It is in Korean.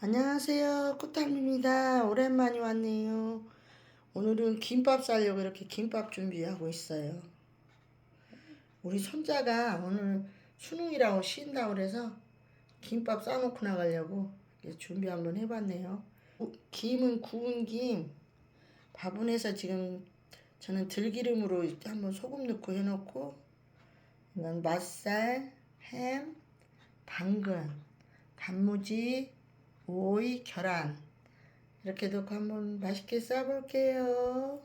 안녕하세요. 꽃탐입니다. 오랜만에 왔네요. 오늘은 김밥 싸려고 이렇게 김밥 준비하고 있어요. 우리 손자가 오늘 수능이라고 쉰다고 그래서 김밥 싸놓고 나가려고 준비 한번 해봤네요. 김은 구운 김, 밥은 해서 지금 저는 들기름으로 한번 소금 넣고 해놓고 맛살, 햄, 당근, 단무지, 오이 결안 이렇게 넣고 한번 맛있게 싸볼게요.